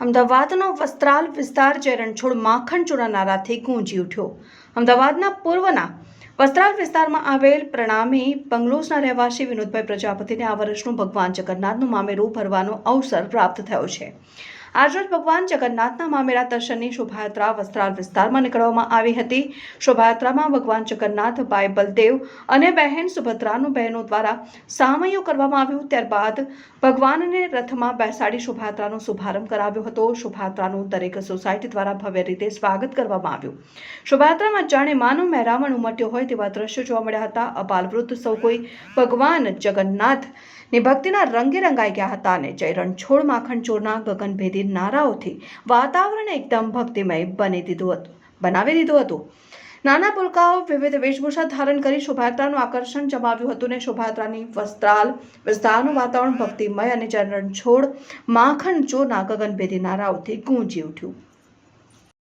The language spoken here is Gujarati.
અમદાવાદનો વસ્ત્રાલ વિસ્તાર જે રણછોડ માખણ ચોરા નારાથી ગૂંજી ઉઠ્યો. અમદાવાદના પૂર્વના વસ્ત્રાલ વિસ્તારમાં આવેલ પ્રણામી બંગલોઝના રહેવાસી વિનોદભાઈ પ્રજાપતિને આ વર્ષનું ભગવાન જગન્નાથનું મામેરું ભરવાનો અવસર પ્રાપ્ત થયો છે. આજરોજ ભગવાન જગન્નાથના મામેરા દર્શનની શોભાયાત્રા વસ્ત્રાલ વિસ્તારમાં નીકળવામાં આવી હતી. શોભાયાત્રામાં ભગવાન જગન્નાથ, ભાઈ બલદેવ અને બહેન સુભદ્રાનું બહેનો દ્વારા સામયો કરવામાં આવ્યું. ત્યારબાદ ભગવાનને રથમાં બેસાડી શોભાયાત્રાનો શુભારંભ કરાવ્યો હતો. શોભાયાત્રાનું દરેક સોસાયટી દ્વારા ભવ્ય રીતે સ્વાગત કરવામાં આવ્યું. શોભાયાત્રામાં જાણે માનો મહેરામણ ઉમટ્યો હોય તેવા દ્રશ્યો જોવા મળ્યા હતા. અપાલ વૃદ્ધ સૌ કોઈ ભગવાન જગન્નાથ ની ભક્તિના રંગે રંગાઈ ગયા હતા અને જય રણછોડ માખણ ચોરના ગગનભેદી નારાઓથી વાતાવરણ એકદમ ભક્તિમય બની દીધું હતું, બનાવી દીધું હતું. નાના પુલકાઓ વિવિધ વેશભૂષા ધારણ કરી શોભાયાત્રાનું આકર્ષણ જમાવ્યું હતું ને શોભાયાત્રાની વસ્ત્રાલ વિસ્તારનું વાતાવરણ ભક્તિમય અને જય રણછોડ માખણ ચોરના ગગનભેદી નારાઓથી ગુંજી ઉઠ્યું.